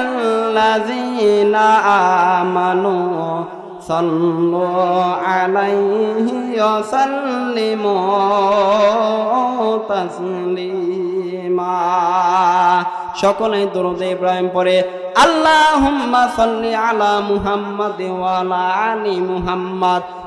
الذين آمنوا صلوا عليه وسلموا تسليما সকলে দরুদ ইব্রাহিম পড়ে আল্লাহুম্মা সাল্লি আলা মুহাম্মাদ ওয়া আলা আলি মুহাম্মাদ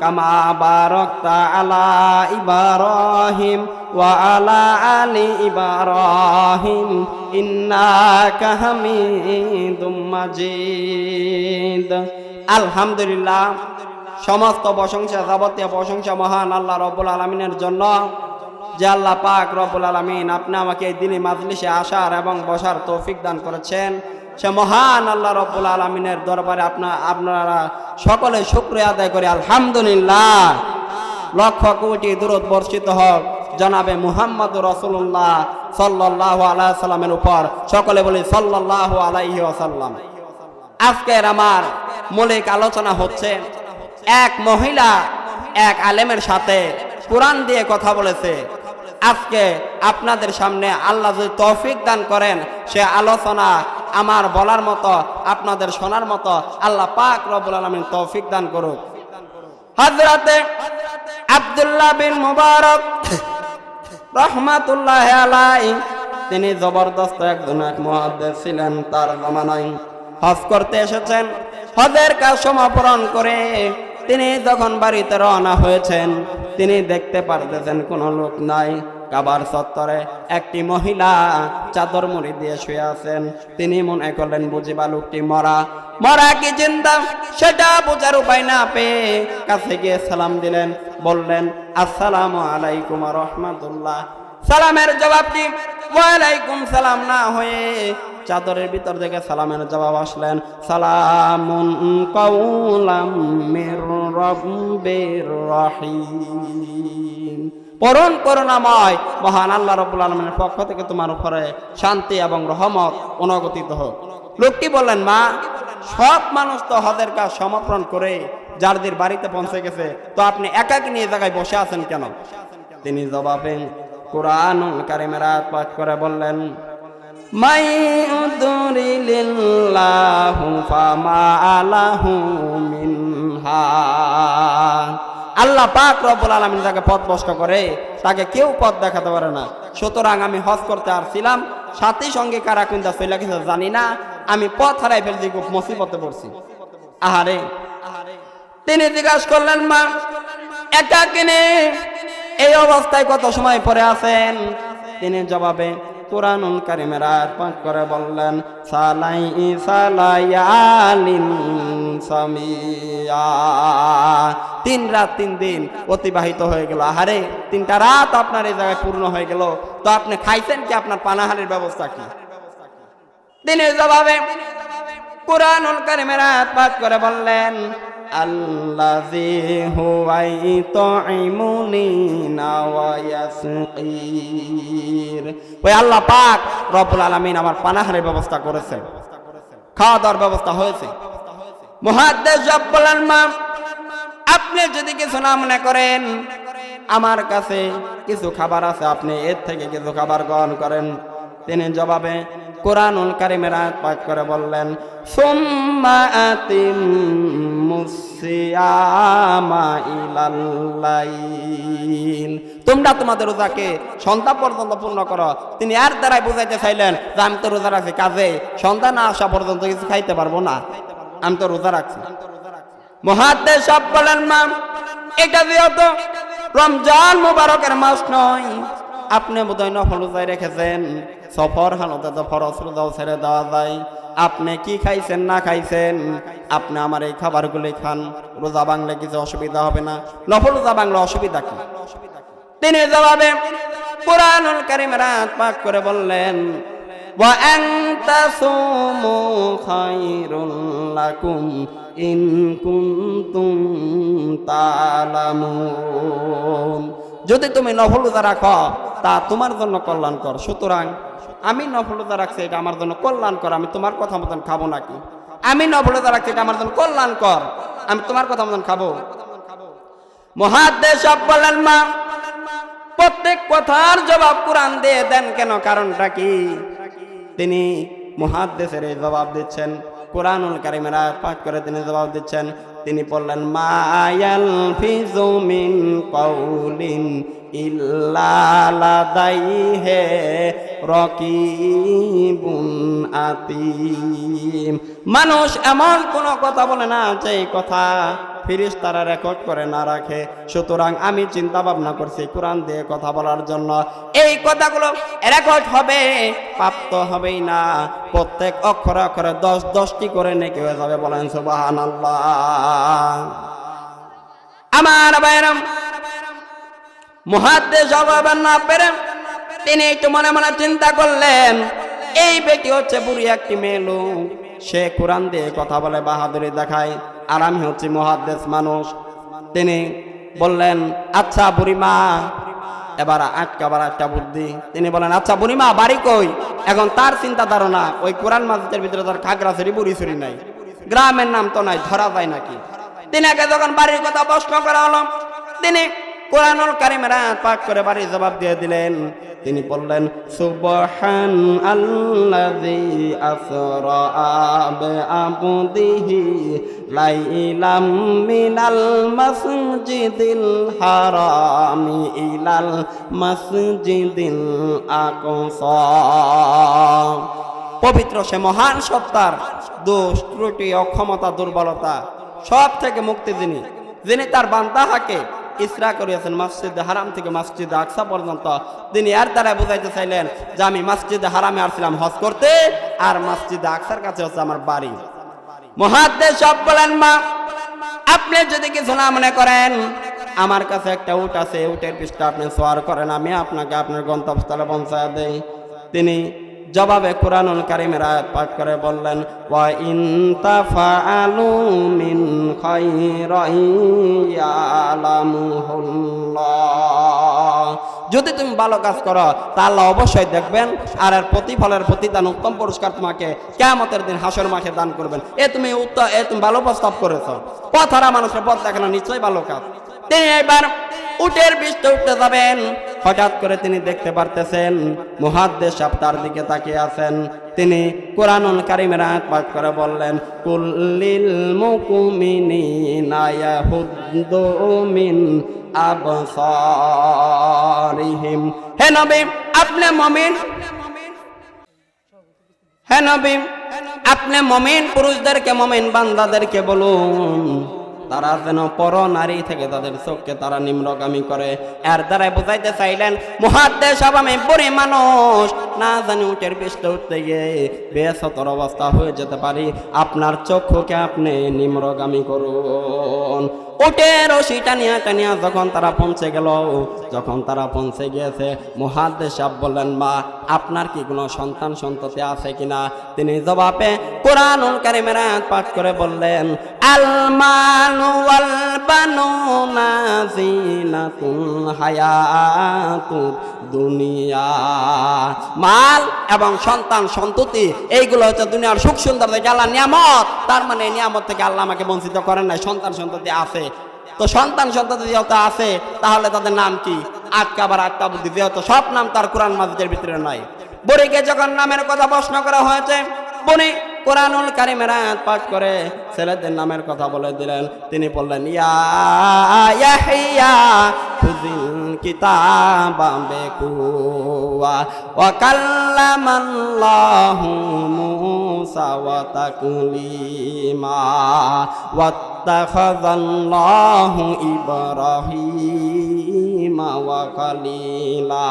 কামা বারাকতা আলা ইব্রাহিম ওয়া আলা আলি ইবারহিম ইন্নাকা হামিদুম মাজিদ। আলহামদুলিল্লাহ, সমস্ত প্রশংসা যাবতীয় প্রশংসা মহান আল্লাহ রব্বুল আলমিনের জন্য যে আল্লাহ পাক রব্বুল আলমিন আপনি আমাকে এই দিনে মাজলিসে আসার এবং বসার তৌফিক দান করেছেন। সে মহান আল্লাহ রব্বুল আলমিনের দরবারে আপনার আপনারা সকলে শুক্রিয়া আদায় করে। আলহামদুলিল্লাহ। লক্ষ কোটি দূরত বর্ষিত হোক। জনাবে মুহাম্মদ রসুল্লাহ সাল্লাহ আলাহ সাল্লামের উপর। সকলে বলি সাল্লাহ আলাইহি আসাল্লাম আজকের আমার মৌলিক আলোচনা হচ্ছে, এক মহিলা এক আলেমের সাথে কোরআন দিয়ে কথা বলেছে। আজকে আপনাদের সামনে আল্লাহ যদি তৌফিক দান করেন, সে আলোচনা আমার বলার মতো, আপনাদের শোনার মতো, আল্লাহ পাক রবুল আলমিন তৌফিক দান করুক। হজরতে আব্দুল্লাহ বিন মুবারক রহমাতুল্লাহ আলাই তিনি জবরদস্ত একজন এক মহাদ্দেশ ছিলেন, তার জমানায় হজ করতে এসেছেন, হজের কাজ সমাপরণ করে তিনি যখন বাড়িতে রওনা হয়েছেন, তিনি দেখতে পারতেছেন কোনো লোক নাই। কাবার চত্বরে একটি মহিলা চাদর মুড়ি দিয়ে শুয়ে আছেন। তিনি মনে করলেন বুঝিবা লোকটি মরা। মরা কি চিন্তা সেটা বোঝার উপায় না পেয়ে কাছে গিয়ে সালাম দিলেন। বললেন, আসসালামু আলাইকুম রহমাতুল্লাহ। সালামের জবাবটি ওয়ালাইকুম সালাম না হয়ে। চাদরের ভিতর থেকে সালামের জবাব আসলেন, সালামুন কাউলাম মির রব্বির রহিম। পরম করুণাময়, মহান আল্লাহ রব্বুল আলমের পক্ষ থেকে তোমার উপরে শান্তি এবং রহমত অনগতিত হোক। লোকটি বললেন, মা, সব মানুষ তো হজের কাজ সমর্পণ করে যারদের বাড়িতে পৌঁছে গেছে, তো আপনি একাকি নিয়ে জায়গায় বসে আছেন কেন? তিনি জবাবে কোরআন কারিমের পাঠ করে বললেন, মাই আল্লাহ পাক রব্বুল আলামিন যাকে পথ ভ্রষ্ট করে, তাকে কেউ পথ দেখাতে পারে না। সুতরাং আমি হজ করতে আসছিলাম, সাথী সঙ্গে কারা কুন্দা চলে গেছে জানি না, আমি পথ হারাই ফেলছি, খুব মুসিবতে পড়ছি। আহারে। তিনি জিজ্ঞাসা করলেন, মা একা কিনে এই অবস্থায় কত সময় পরে আছেন? তিনি জবাবে কোরআনুল কারিমের আয়াত পাঠ করে বললেন, সালাই সালায়ালিন সামিয়া। তিন রাত তিন দিন অতিবাহিত হয়ে গেল। আহারে, তিনটা রাত আপনার এই জায়গায় পূর্ণ হয়ে গেল। তো আপনি খাইছেন কি? আপনার পানাহারের ব্যবস্থা কি? তিনি জবাবে কোরআনুল কারিমের আয়াত পাঠ করে বললেন হুয়াই তুইমুনি ওয়া ইয়াসকির ওই আল্লাহ পাক রব্বুল আলামিন আমার পানাহারের ব্যবস্থা করেছেন। খাওয়া দাওয়ার ব্যবস্থা হয়েছে। মুহাদ্দিস জব বলেন মা আপনি যদি কিছু না মনে করেন, আমার কাছে কিছু খাবার আছে, আপনি এর থেকে কিছু খাবার গ্রহণ করেন। তিনি জবাবে কোরআনুল কারিমের আয়াত পাঠ করে বললেন, সুম্মা আতিম মুসিয়ামা তোমরা তোমাদের রোজাকে সন্ধ্যা পর্যন্ত পূর্ণ করো। তিনি আর দ্বারাই বুঝাইতে চাইলেন যে, আমি তো রোজা রাখছি কাজে সন্ধ্যা না আসা পর্যন্ত কিছু খাইতে পারব না। আমি তো রোজা রাখছি। মহাদ্দেশ সব বলেন, মা, এটা যেহেতু রমজান মুবারকের মাস নয় আপনি বোধহয় নফল রোজায় রেখেছেন সফর হালতে তো ফরজ রোজাও ছেড়ে দেওয়া যায় আপনি কি খাইছেন না খাইছেন আপনি আমার এই খাবারগুলি খান রোজা বাংলে কিছু অসুবিধা হবে না নফল রোজা বাংলা অসুবিধা কি তিনি জবাবে কোরআনুল কারিম রাত পাক করে বললেন وأن تصوموا خير لكم إن كنتم تعلمون যদি তুমি নফল রোজা রাখো, তা তোমার জন্য কল্যাণকর। সুতরাং আমি নফল রোজা রাখছি, এটা আমার জন্য কল্যাণকর। আমি তোমার কথা মতন খাব নাকি? আমি নফল রোজা রাখছি, এটা আমার জন্য কল্যাণকর। আমি তোমার কথা মতন খাব? মহাদেশ বললেন মা প্রত্যেক কথার জবাব কোরআন দিয়ে দেন কেন? কারণটা কি? তিনি মহাদেশের জবাব দিচ্ছেন। কোরআনুল কারিমের পাঠ করে তিনি জবাব দিচ্ছেন। তিনি বললেন মায়াল ফিজু মিন কৌলিন ইল্লাদাই হে রকিবুন আতিম। মানুষ এমন কোনো কথা বলে না যে কথা ফিরিস তারা রেকর্ড করে না রাখে। সুতরাং আমি চিন্তা ভাবনা করছি কোরআন দিয়ে কথা বলার জন্য। এই কথাগুলো রেকর্ড হবে, প্রাপ্ত হবেই না। প্রত্যেক অক্ষরে অক্ষরে দশ, দশটি করে নেকি হয়ে যাবে বলেন সুবাহান আমার বাইরাম মহাদ্দে জবাব না পেরে তিনি একটু মনে মনে চিন্তা করলেন, এই ব্যক্তি হচ্ছে বুড়ি একটি মেয়ে লোক। সে কোরআন দিয়ে কথা বলে বাহাদুরি দেখায়। আর আমি হচ্ছি মহাদেশ মানুষ। তিনি বললেন আচ্ছা বুড়িমা। এবার আটকাবার একটা বুদ্ধি। তিনি বলেন আচ্ছা বুড়িমা, বাড়ি কই? এখন তার চিন্তা ধারণা, ওই কোরআন মাসজিদের ভিতরে তার খাগড়াছড়ি বুড়ি ছড়ি নাই। গ্রামের নাম তো নাই, ধরা যায় নাকি? তিনাকে যখন বাড়ির কথা প্রশ্ন করা হলো, তিনি কোরআনুল কারিমের পাক করে বাড়ির জবাব দিয়ে দিলেন তিনি বললেন, সুবহান আল্লাযী আসরা আবে আবদিহি লাইলাম মিনাল মাসজিদিল হারামি ইলাল মাসজিদিল আকসা। পবিত্র সে মহান সত্তার দোষ, ত্রুটি অক্ষমতা দুর্বলতা সব থেকে মুক্তি যিনি যিনি তার বান্দাহাকে ইসরা করিয়াছেন, মসজিদ হারাম থেকে মসজিদ আকসা পর্যন্ত। তিনি আর দ্বারা বুঝাইতে চাইলেন যে আমি মসজিদ হারামে আসছিলাম হজ করতে, আর মসজিদ আকসার কাছে হচ্ছে আমার বাড়ি। মহাদ্দে সব বলেন, মা, আপনি যদি কিছু না মনে করেন, আমার কাছে একটা উট আছে, উটের পৃষ্ঠে আপনি সোয়ার করেন, আমি আপনাকে আপনার গন্তব্যস্থলে পৌঁছায় দেই। তিনি জবাবে কোরআনুল কারিমের আয়াত পাঠ করে বললেন, ওয়া ইন তাফআলু মিন যদি তুমি ভালো কাজ করো তা আল্লাহ অবশ্যই দেখবেন, আর এর প্রতিফলের প্রতিদান উত্তম পুরস্কার তোমাকে কেমতের দিন হাসর মাঠে দান করবেন। এ তুমি উত্তর, এ তুমি ভালো প্রস্তাব করেছ। পথহারা মানুষের পথ দেখানো নিশ্চয়ই ভালো কাজ। তিনি এবার উটের বৃষ্টি উঠতে যাবেন। হঠাৎ করে তিনি দেখতে পারতেছেন, মুহাদ্দেশ তার দিকে তাকিয়ে আছেন। তিনি কোরআনুল কারিমের আয়াত পাঠ করে বললেন কুল্লিল ইয়াহুদ্দু মিন আবসারিহিম। হে নবী, আপনি মুমিন? হে নবী, আপনি মমিন? পুরুষদেরকে মমিন, বান্দাদেরকে বলুন। তারা যেন পর নারী থেকে তাদের চোখকে তারা নিম্নগামী করে। এর দ্বারাই বুঝাইতে চাইলেন, মহাদেশ আমি বুড়ি মানুষ, না জানি উঠের পৃষ্ঠে উঠতে গিয়ে বেসতর অবস্থা হয়ে যেতে পারি। আপনার চক্ষুকে আপনি নিম্নগামী করুন। উঠে রশি টানিয়া টানিয়া যখন তারা পৌঁছে গেল, যখন তারা পৌঁছে গিয়েছে মহাদে সাহ বললেন, মা, আপনার কি কোনো সন্তান সন্ততি আছে কিনা? তিনি জবাবে, কোরআনুল কারিমের পাঠ করে বললেন আলমানুয়াল বানু না দুনিয়া। মাল এবং সন্তান সন্ততি, এইগুলো হচ্ছে দুনিয়ার সুখ, সুন্দর থেকে আল্লাহ নিয়ামত। তার মানে নিয়ামত থেকে আল্লাহ আমাকে বঞ্চিত করেন নাই, সন্তান সন্ততি আছে। তো সন্তান সন্ততি যেহেতু আছে, তাহলে তাদের নাম কি? আটকা আবার আটকা বুদ্ধি, যেহেতু সব নাম তার কোরআন মাজিদের ভিতরে নাই। বরিকে যখন নামের কথা প্রশ্ন করা হয়েছে বনি কোরআনুল কারিমের আয়াত পাঠ করে ছেলেদের নামের কথা বলে দিলেন। তিনি বললেন, ইয়া ইয়াহিয়া খালিলা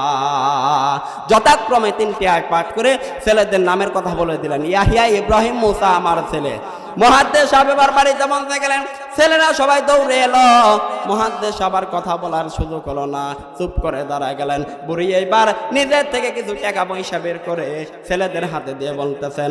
যথাক্রমে তিনটি আয়াত পাঠ করে ছেলেদের নামের কথা বলে দিলেন। ইয়াহিয়া, ইব্রাহিম, মুসা, আমার ছেলে। মহাদ্দেশ সাহেব বাড়িতে বলতে গেলেন ছেলেরা সবাই দৌড়ে এলো। মহাদ্দেশ আবার কথা বলার সুযোগ হলো না। চুপ করে দাঁড়ায় গেলেন। বুড়ি এইবার নিজের থেকে কিছু টাকা পয়সা বের করে ছেলেদের হাতে দিয়ে বলতেছেন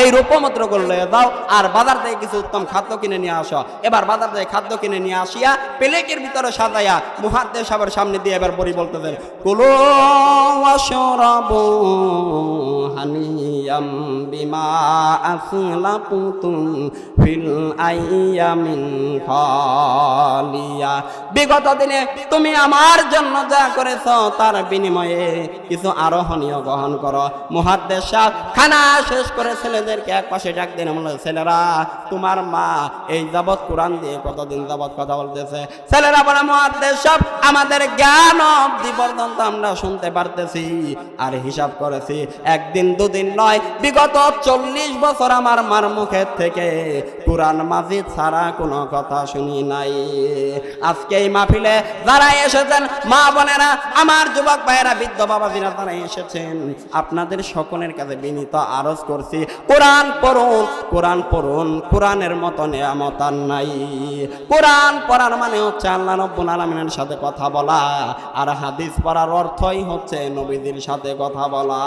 এই রূপমন্ত্র করলে দাও আর বাজার থেকে কিছু উত্তম খাদ্য কিনে নিয়ে আসো। এবার বাজার থেকে খাদ্য কিনে নিয়ে আসিয়া প্লেটের ভিতরে সাজাইয়া মুহাদ্দেশ সাহেবের সামনে দিয়ে এবার বড়ি বলতেছেন, কুলো ওয়াশরাবু হানিয়াম বিমা আসলাপুতুম ফিল আইয়ামিন খালিয়া। বিগত দিনে তুমি আমার জন্য যা করেছ, তার বিনিময়ে কিছু আরোহণীয় গ্রহণ করো। মুহাদ্দেশ খানা শেষ করে ছেলেদেরকে এক পাশে ডাক দিন ছেলেরা, তোমার মা এই যাবৎ কোরআন দিয়ে কতদিন যাবৎ কথা বলতেছে? ছেলেরা বলে, মুহাদ্দেশ, আমাদের জ্ঞান অব্দি পর্যন্ত আমরা শুনতে পারতেছি আর হিসাব করেছি। একদিন দুদিন নয়। বিগত চল্লিশ বছর আমার মার মুখের থেকে কোরআন মাজিদ ছাড়া কোনো কথা শুনি নাই। আজকে এই মাহফিলে যারা এসেছেন, মা বোনেরা, আমার যুবক ভাইয়েরা, বৃদ্ধ বাবাজিরা তারা এসেছেন, আপনাদের সকলের কাছে বিনীত আরজ করছি, কোরআন পড়ুন কোরআন পড়ুন, কোরআনের মতো নিয়ামত আর নাই। কোরআন পড়ার মানে হচ্ছে আল্লাহ রব্বুল আলমিনের সাথে কথা বলা, আর হাদিস পড়ার অর্থই হচ্ছে নবীদের সাথে কথা বলা।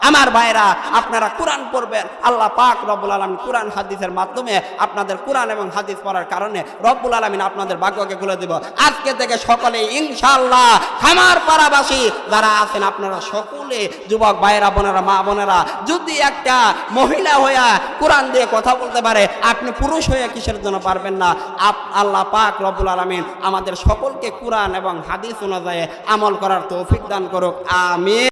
আমার ভাইরা, আপনারা কোরআন পড়বেন। আল্লাহ পাক রব্বুল আলমিন কোরআন হাদিসের মাধ্যমে আপনাদের কোরআন এবং হাদিস পড়ার কারণে রব্বুল আলমিন আপনাদের ভাগ্যকে খুলে দেব। আজকে থেকে সকলে ইনশাল্লাহ খামার পাড়াবাসী যারা আছেন, আপনারা সকলে যুবক ভাইয়েরা, বোনেরা, মা বোনেরা, যদি একটা মহিলা হইয়া কোরআন দিয়ে কথা বলতে পারে, আপনি পুরুষ হয়ে কিসের জন্য পারবেন না? আপ- আল্লাহ পাক রব্বুল আলমিন আমাদের সকলকে কোরআন এবং হাদিস অনুযায়ী আমল করার তৌফিক দান করুক। আমি